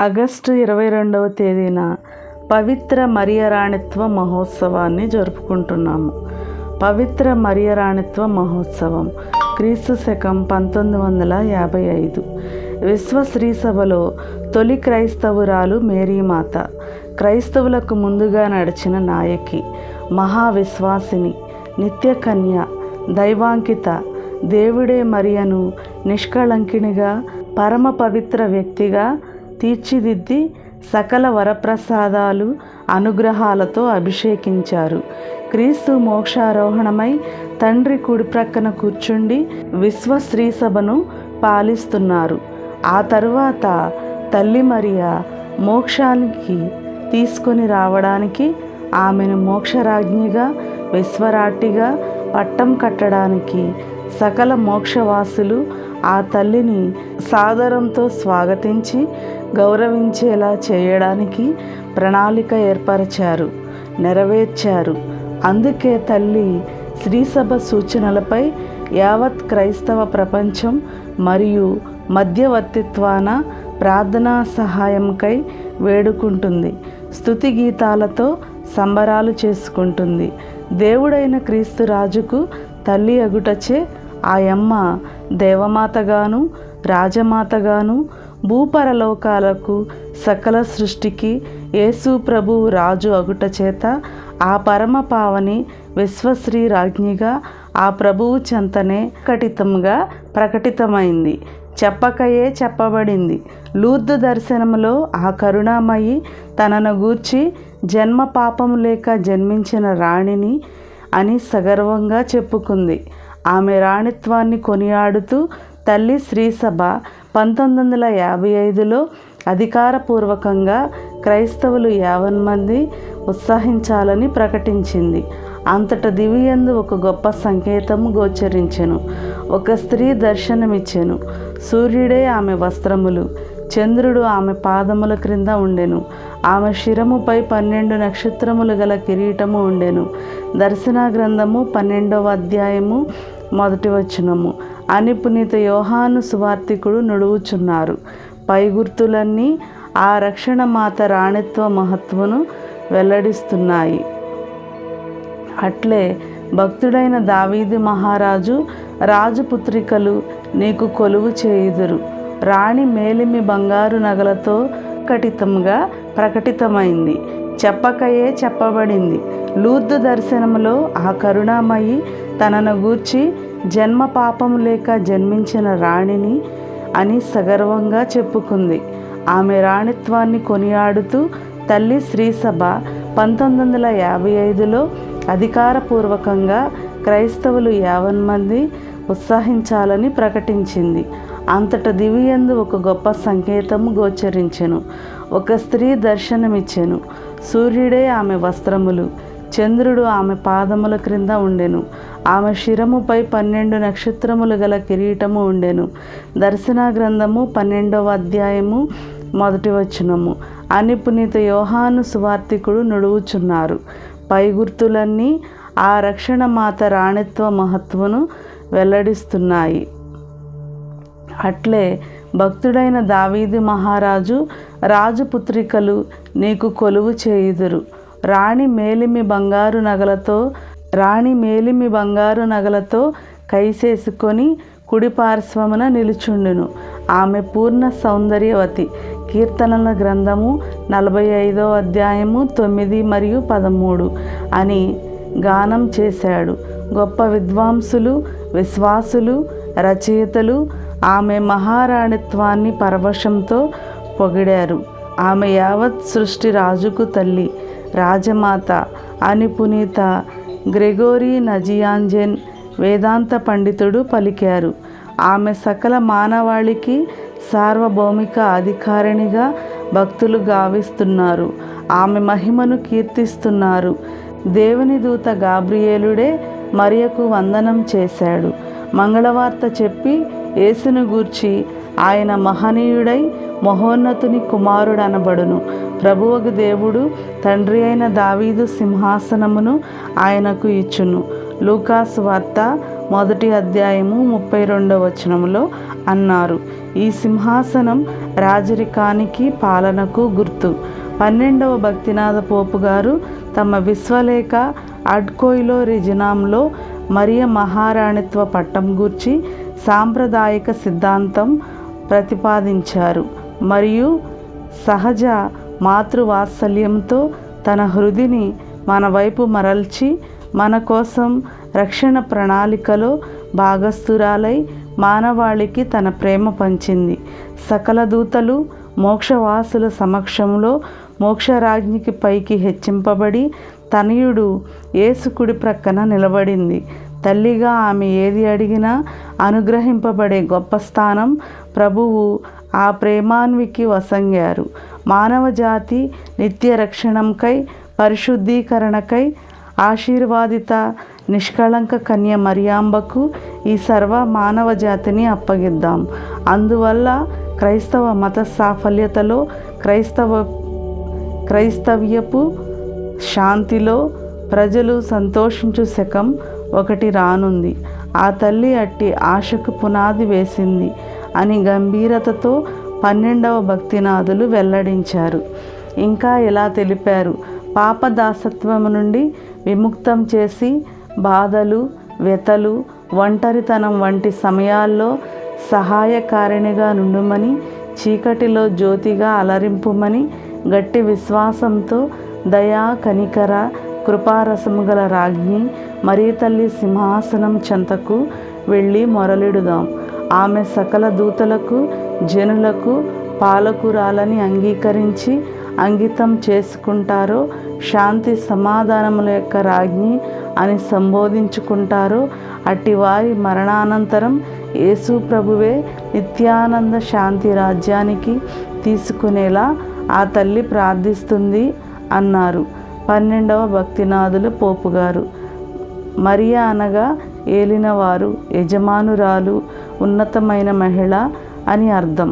August ఇరవై రెండవ తేదీన పవిత్ర మరియరాణిత్వ మహోత్సవాన్ని జరుపుకుంటున్నాము. పవిత్ర మరియరాణిత్వ మహోత్సవం క్రీస్తు శకం పంతొమ్మిది వందల యాభై ఐదు. విశ్వ సభలో తొలి క్రైస్తవురాలు మేరీమాత క్రైస్తవులకు ముందుగా నడిచిన నాయకి మహావిశ్వాసిని నిత్యకన్య దైవాంకిత దేవుడే మరియను నిష్కళంకినిగా పరమ పవిత్ర వ్యక్తిగా తీర్చిదిద్ది సకల వరప్రసాదాలు అనుగ్రహాలతో అభిషేకించారు. క్రీస్తు మోక్షారోహణమై తండ్రి కుడి ప్రక్కన కూర్చుండి విశ్వ స్త్రీ సభను పాలిస్తున్నారు. ఆ తరువాత తల్లి మరియా మోక్షానికి తీసుకొని రావడానికి ఆమెను మోక్షరాజ్ఞిగా విశ్వరాట్టిగా పట్టం కట్టడానికి సకల మోక్షవాసులు ఆ తల్లిని సాదరంతో స్వాగతించి గౌరవించేలా చేయడానికి ప్రణాళిక ఏర్పరిచారు నెరవేర్చారు. అందుకే తల్లి శ్రీసభ సూచనలపై యావత్ క్రైస్తవ ప్రపంచం మరియు మధ్యవర్తిత్వాన ప్రార్థనా సహాయంకై వేడుకుంటుంది స్తుతి గీతాలతో సంబరాలు చేసుకుంటుంది. దేవుడైన క్రీస్తు రాజుకు తల్లి అగుటచే ఆయమ్మ దేవమాతగాను రాజమాతగాను భూపరలోకాలకు సకల సృష్టికి యేసు ప్రభు రాజు అగుట చేత ఆ పరమ పావని విశ్వశ్రీ రాజ్ఞిగా ఆ ప్రభువు చెంతనే కటితంగా ప్రకటితమైంది. చెప్పకయే చెప్పబడింది. లూర్దు దర్శనములో ఆ కరుణామయి తనను గూర్చి జన్మ పాపము లేక జన్మించిన రాణిని అని సగర్వంగా చెప్పుకుంది. ఆమె రాణిత్వాన్ని కొనియాడుతూ తల్లి శ్రీసభ పంతొమ్మిది వందల యాభై ఐదులో అధికారపూర్వకంగా క్రైస్తవులు యావన్ మంది ఉత్సహించాలని ప్రకటించింది. అంతట దివియందు ఒక గొప్ప సంకేతము గోచరించెను. ఒక స్త్రీ దర్శనమిచ్చెను. సూర్యుడే ఆమె వస్త్రములు. చంద్రుడు ఆమె పాదముల క్రింద ఉండెను. ఆమె శిరముపై పన్నెండు నక్షత్రములు గల కిరీటము ఉండెను. దర్శన గ్రంథము పన్నెండవ అధ్యాయము మొదటి వచనము. అని పునీత యోహాను సువార్తికుడు నుడువుచున్నారు. పై గుర్తులన్నీ ఆ రక్షణ మాత రాణిత్వ మహత్వను వెల్లడిస్తున్నాయి. అట్లే భక్తుడైన దావీది మహారాజు రాజపుత్రికలు నీకు కొలువు చేయుదురు. రాణి మేలిమి బంగారు నగలతో కటితంగా ప్రకటితమైంది. చెప్పకయే చెప్పబడింది. లూర్దు దర్శనములో ఆ కరుణామయి తనను గూర్చి జన్మ పాపము లేక జన్మించిన రాణిని అని సగర్వంగా చెప్పుకుంది. ఆమె రాణిత్వాన్ని కొనియాడుతూ తల్లి శ్రీసభ పంతొమ్మిది వందల యాభై ఐదులో అధికారపూర్వకంగా క్రైస్తవులు యావన్ మంది ఉత్సహించాలని ప్రకటించింది. అంతట దివియందు ఒక గొప్ప సంకేతము గోచరించెను. ఒక స్త్రీ దర్శనమిచ్చెను. సూర్యుడే ఆమె వస్త్రములు. చంద్రుడు ఆమె పాదముల క్రింద ఉండెను. ఆమె శిరముపై పన్నెండు నక్షత్రములు గల కిరీటము ఉండెను. దర్శన గ్రంథము పన్నెండవ అధ్యాయము మొదటి వచనము. అని పునీత యోహాను సువార్తికుడు నుడువుచున్నారు పై గుర్తులన్నీ ఆ రక్షణ మాత రాణిత్వ మహత్వను వెల్లడిస్తున్నాయి. అట్లే భక్తుడైన దావీది మహారాజు రాజపుత్రికలు నీకు కొలువు చేయుదురు. రాణి మేలిమి బంగారు నగలతో రాణి మేలిమి బంగారు నగలతో కైసేసుకొని కుడిపార్శ్వమున నిలుచుండును. ఆమె పూర్ణ సౌందర్యవతి. కీర్తనల గ్రంథము నలభై ఐదో అధ్యాయము తొమ్మిది మరియు పదమూడు అని గానం చేశాడు. గొప్ప విద్వాంసులు విశ్వాసులు రచయితలు ఆమె మహారాణిత్వాన్ని పరవశంతో పొగిడారు. ఆమె యావత్ సృష్టి రాజుకు తల్లి రాజమాత అని పునీత గ్రెగోరీ నజియాంజెన్ వేదాంత పండితుడు పలికారు. ఆమె సకల మానవాళికి సార్వభౌమిక అధికారిణిగా భక్తులు గావిస్తున్నారు. ఆమె మహిమను కీర్తిస్తున్నారు. దేవుని దూత గాబ్రియేలుడే మరియకు వందనం చేశాడు. మంగళవార్త చెప్పి యేసును గూర్చి ఆయన మహనీయుడై మహోన్నతుని కుమారుడనబడును. ప్రభువకు దేవుడు తండ్రి అయిన దావీదు సింహాసనమును ఆయనకు ఇచ్చును. లూకాస్ వార్త మొదటి అధ్యాయము ముప్పై రెండవ వచనములో అన్నారు ఈ సింహాసనం రాజరికానికి పాలనకు గుర్తు. పన్నెండవ భక్తినాథ పోపు గారు తమ విశ్వలేఖ అడ్కోయిలో రిజినాంలో మరియ మహారాణిత్వ పట్టం గూర్చి సాంప్రదాయక సిద్ధాంతం ప్రతిపాదించారు. మరియు సహజ మాతృవాత్సల్యంతో తన హృదిని మన వైపు మరల్చి మన కోసం రక్షణ ప్రణాళికలో భాగస్థురాలై మానవాళికి తన ప్రేమ పంచింది. సకల దూతలు మోక్షవాసుల సమక్షంలో మోక్షరాజ్ఞికి పైకి హెచ్చింపబడి తనయుడు ఏసుకుడి ప్రక్కన నిలబడింది. తల్లిగా ఆమె ఏది అడిగినా అనుగ్రహింపబడే గొప్ప స్థానం ప్రభువు ఆ ప్రేమాన్వికి వసంగారు. మానవ జాతి నిత్య రక్షణంకై పరిశుద్ధీకరణకై ఆశీర్వాదిత నిష్కళంక కన్య మరియాంబకు ఈ సర్వ మానవ జాతిని అప్పగిద్దాం. అందువల్ల క్రైస్తవ మత సాఫల్యతలో క్రైస్తవ క్రైస్తవ్యపు శాంతిలో ప్రజలు సంతోషించు శకం ఒకటి రానుంది. ఆ తల్లి అట్టి ఆశకు పునాది వేసింది అని గంభీరతతో పన్నెండవ భక్తినాథులు వెల్లడించారు. ఇంకా ఇలా తెలిపారు? పాపదాసత్వము నుండి విముక్తం చేసి బాధలు వ్యతలు ఒంటరితనం వంటి సమయాల్లో సహాయకారిణిగా నుండుమని చీకటిలో జ్యోతిగా అలరింపుమని గట్టి విశ్వాసంతో దయా కనికర కృపారసము గల రాజ్ఞి మరీ తల్లి సింహాసనం చెంతకు వెళ్ళి మొరలిడుదాం. ఆమె సకల దూతలకు జనులకు పాలకురాలని అంగీకరించి అంకితం చేసుకుంటారో శాంతి సమాధానముల యొక్క రాజ్ఞి అని సంబోధించుకుంటారో అట్టి వారి మరణానంతరం యేసు ప్రభువే నిత్యానంద శాంతి రాజ్యానికి తీసుకునేలా ఆ తల్లి ప్రార్థిస్తుంది అన్నారు. పన్నెండవ భక్తినాథులు పోపు గారు మరియా అనగా ఏలినవారు యజమానురాలు ఉన్నతమైన మహిళ అని అర్థం.